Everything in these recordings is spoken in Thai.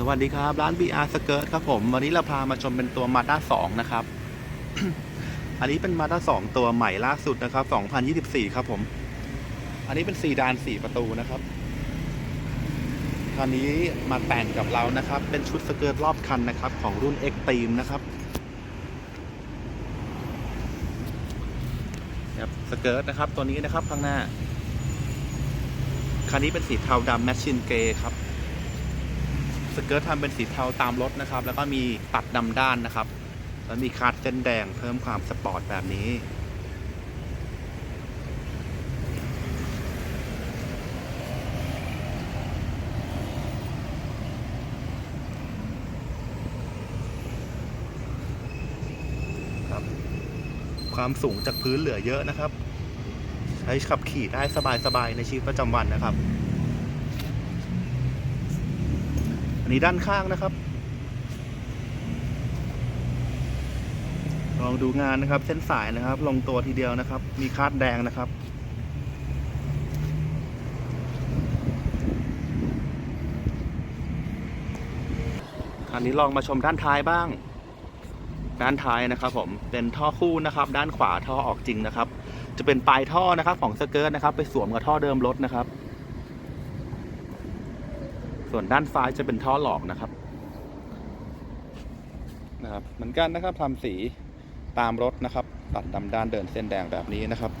สวัสดีครับ ร้าน BR Skirt ครับผม วันนี้เราพามาชมเป็นตัว Mazda 2 นะครับ อันนี้เป็น Mazda 2 ตัวใหม่ล่าสุดนะครับ 2024 ครับผม อันนี้เป็นซีดาน 4 ประตูนะครับคันนี้มาแต่งกับเรานะครับ เป็นชุดสเกิร์ตรอบคันนะครับ ของรุ่น Extreme นะครับครับสเกิร์ตนะครับ ตัวนี้นะครับข้างหน้าคันนี้เป็นสีเทาดำแมชชินเกย์ครับ สเกิร์ตทำเป็นสีเทาตามรถนะครับ แล้วก็มีตัดดำด้านนะครับ แล้วมีคาดเส้นแดงเพิ่มความสปอร์ตแบบนี้ครับความสูงจากพื้นเหลือเยอะนะครับ ใช้ขับขี่ได้สบายๆในชีวิตประจำวันนะครับ อันนี้ด้านข้างนะครับ ลองดูงานนะครับ เส้นสายนะครับ ลงตัวทีเดียวนะครับ มีคาดแดงนะครับคันนี้ลองมาชมด้านท้ายบ้าง ด้านท้ายนะครับ ผมเป็นท่อคู่นะครับ ด้านขวาท่อออกจริงนะครับ จะเป็นปลายท่อนะครับ ของสเกิร์ตนะครับ ไปสวมกับท่อเดิมรถนะครับ ส่วนด้านซ้ายจะเป็นท่อหลอกนะครับ นะครับ เหมือนกันนะครับทำสีตามรถนะครับ ตัดดำด้านเดินเส้นแดงแบบนี้นะครับ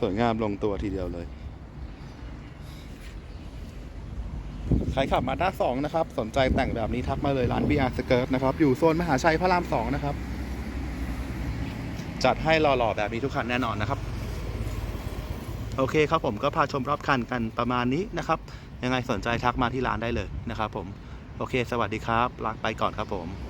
สวยงามลงตัวทีเดียวเลยใครขับมาด้าสองนะครับ สนใจแต่งแบบนี้ทักมาเลยร้าน BR Skirt นะครับ อยู่โซนมหาชัยพระรามสองนะครับ จัดให้หล่อๆแบบนี้ทุกคันแน่นอนนะครับ โอเคครับผมก็พาชมรอบคันกันประมาณนี้นะครับ ยังไงสนใจทักมาที่ร้านได้เลยนะครับผม โอเค สวัสดีครับลาไปก่อนครับผม